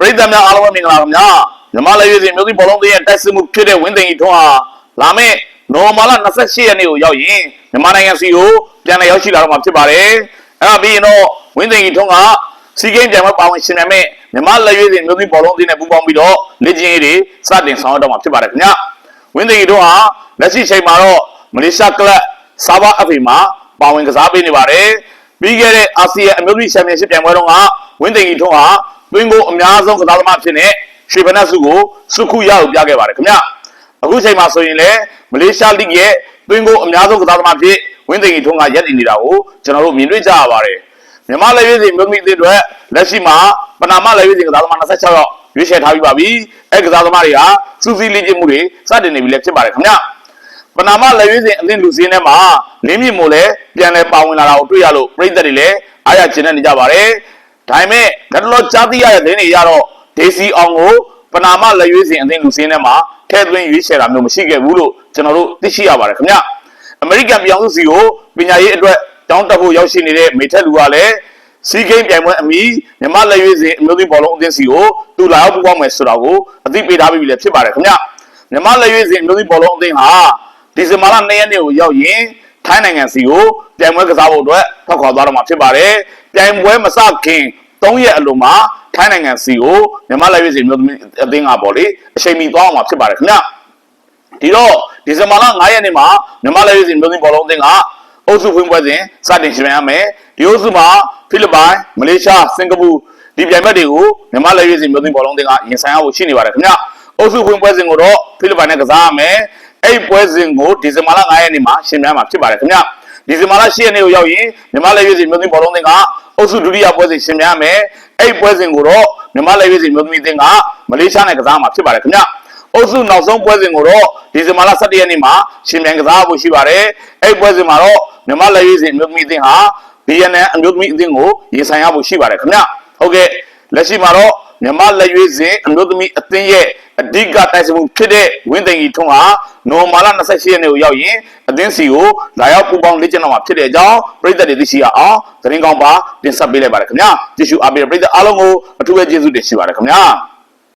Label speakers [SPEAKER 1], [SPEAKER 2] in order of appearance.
[SPEAKER 1] ပရိသတ်များအားလုံးပဲမင်္ဂလာပါခင်ဗျာမြန်မာလက်ရွေးစင်မျိုးစိဘောလုံးသင်းရဲ့တိုက်စစ်မှုဖြစ်တဲ့ဝင်းသိန်ကြီးထွန်းဟာလာမယ့်နိုဝင်ဘာလ28ရက်နေ့ကိုရောက်ရင်မြန်မာနိုင်ငံစီကိုပြန်လည်ရောက်ရှိလာတော့မှာဖြစ်ပါတယ်အဲ့ဒါပြီးရင်တော့ဝင်းသိန်ကြီးထွန်းကစီဂိမ်းပြန်မှာပါဝင်ရှင်နေမဲ့မြန်မာလက်ရွေးစင်မျိုးစိဘောလုံးသင်းနဲ့ပူးပေါင်းပြီးတော့လက်ကျင်းရေးတွေစတင်ဆောင်ရွက်တော့မှာဖြစ်ပါတယ်ခင်ဗျာဝင်းသိန်ကြီးထွန်းဟာလက်ရှိချိန်မှာတော့မလေးရှားကလပ်ဆာဗာအဖေမှာပါဝင်ကစားပေးနေပါတယ်ပြီးခဲ့တဲ့အာဆီယံအမျိုးသမီးချန်ပီယံရှစ်ပြိုင်ပွဲတုန်းကဝင်းသိန်ကြီးထွန်းဟာ တွင်းကိုအများဆုံးကစားသမားဖြစ်နေရွှေဖနက်စုကိုစုခုရအောင်ပြခဲ့ပါတယ်ခင်ဗျအခုချိန်မှာဆိုရင်လည်းမလေးရှားလိရဲ့တွင်းကိုအများဆုံးကစားသမားဖြစ်ဝင်းသိန်ကြီးထွန်းကရက်တည်နေတာကိုကျွန်တော်တို့မြင်တွေ့ကြရပါတယ်မြန်မာလက်ရွေးစင်မြို့မိသစ်တွေလက်ရှိမှာပနာမလက်ရွေးစင်ကစားသမား26ယောက်ရွေးချယ်ထားပြီးပါပြီအဲကစားသမားတွေဟာစူးစီးလေ့ကျင့်မှုတွေစတင်နေပြီလည်းဖြစ်ပါတယ်ခင်ဗျပနာမလက်ရွေးစင်အသင်းလူစင်းထဲမှာလင်းမြင့်မို့လည်းပြန်လဲပါဝင်လာတာကိုတွေ့ရလို့ပြည်သက်တွေလည်းအားရကျဉ်နေကြပါတယ် ဒါပေမဲ့လက်တော်ကြားသိရတဲ့သတင်းတွေရတော့ဒေစီအောင်ကိုပနာမလက်ရွေးစင်အသင်းလူစင်းထဲမှာထဲသွင်းရွေးချယ်တာမျိုးမရှိခဲ့ဘူးလို့ကျွန်တော်တို့သိရှိရပါတယ်ခင်ဗျအမေရိကန်ပြည်အောင်စုစီကိုပညာရေးအတွက်တောင်းတဖို့ရောက်ရှိနေတဲ့မေထက်လူကလည်းစီဂိမ်းပြိုင်ပွဲအမီမြမလက်ရွေးစင်အမျိုးသမီးဘောလုံးအသင်းစီကိုသူလာရောက်ပူးပေါင်းမယ်ဆိုတာကိုအသိပေးထားပြီးပြီလည်းဖြစ်ပါတယ်ခင်ဗျမြမလက်ရွေးစင်အမျိုးသမီးဘောလုံးအသင်းဟာဒီဇင်ဘာလ2ရက်နေ့ကိုရောက်ရင်ထိုင်းနိုင်ငံစီကိုပြိုင်ပွဲကစားဖို့အတွက်ထွက်ခွာသွားတော့မှာဖြစ်ပါတယ် ပြိုင်ပွဲမစခင်3ရက်အလိုမှာထိုင်းနိုင်ငံစီကိုမြမလက်ရွေးစင်အမျိုးသမီးအသင်းကပေါ့လေအချိန်မီသွားအောင်မှာဖြစ်ပါတယ်ခင်ဗျဒီတော့ဒီဇင်ဘာလ9ရက်နေ့မှာမြမလက်ရွေးစင်အမျိုးသမီးဘောလုံးအသင်းကအုပ်စုဖွင့်ပွဲစဉ်စတင်ရှင်ပြိုင်ရမယ်ဒီအုပ်စုမှာဖိလစ်ပိုင်မလေးရှားစင်ကာပူဒီပြိုင်ဘက်တွေကိုမြမလက်ရွေးစင်မျိုးသမီးဘောလုံးအသင်းကရင်ဆိုင်ရဖို့ရှိနေပါတယ်ခင်ဗျအုပ်စုဖွင့်ပွဲစဉ်ကိုတော့ဖိလစ်ပိုင်နဲ့ကစားရမယ်အဲ့ဒီပွဲစဉ်ကိုဒီဇင်ဘာလ9ရက်နေ့မှာရှင်ပြိုင်မှာဖြစ်ပါတယ်ခင်ဗျ ဒီဇင်ဘာလ10ရက်နေ့ကိုရောက်ရင်မြမလက်ရွေးစင်မျိုးသမီးဘောလုံးအသင်းကအုပ်စုဒုတိယပွဲစဉ်ရှင်ပြိုင်ရမယ်အဲ့ဒီပွဲစဉ်ကိုတော့မြမလက်ရွေးစင်မျိုးသမီးအသင်းကမလေးရှားနဲ့ကစားမှာဖြစ်ပါတယ်ခင်ဗျအုပ်စုနောက်ဆုံးပွဲစဉ်ကိုတော့ဒီဇင်ဘာလ17ရက်နေ့မှာရှင်ပြိုင်ကစားဖို့ရှိပါတယ်အဲ့ဒီပွဲစဉ်မှာတော့မြမလက်ရွေးစင်အမျိုးသမီးအသင်းဟာ BNN အမျိုးသမီးအသင်းကိုရင်ဆိုင်ရဖို့ရှိပါတယ်ခင်ဗျဟုတ်ကဲ့လက်ရှိမှာတော့ မြမလက်ရွေးစဉ်အမျိုးသမီးအသင်းရဲ့အဓိကတိုက်စစ်မှုဖြစ်တဲ့ဝင်းသိန်ကြီးထွန်းဟာနိုဝင်ဘာလ28ရက်နေ့ကိုရောက်ရင်အသင်းစီကိုလာရောက်ပူပေါင်းလေ့ကျင့်တော့မှာဖြစ်တဲ့အကြောင်းပြည်သက်တွေသိရှိရအောင်သတင်းကောင်းပါတင်ဆက်ပေးလိုက်ပါတယ်ခင်ဗျာကျေးဇူးအားပေးတဲ့ပြည်သက်အားလုံးကိုအထူးပဲကျေးဇူးတင်ရှိပါတယ်ခင်ဗျာ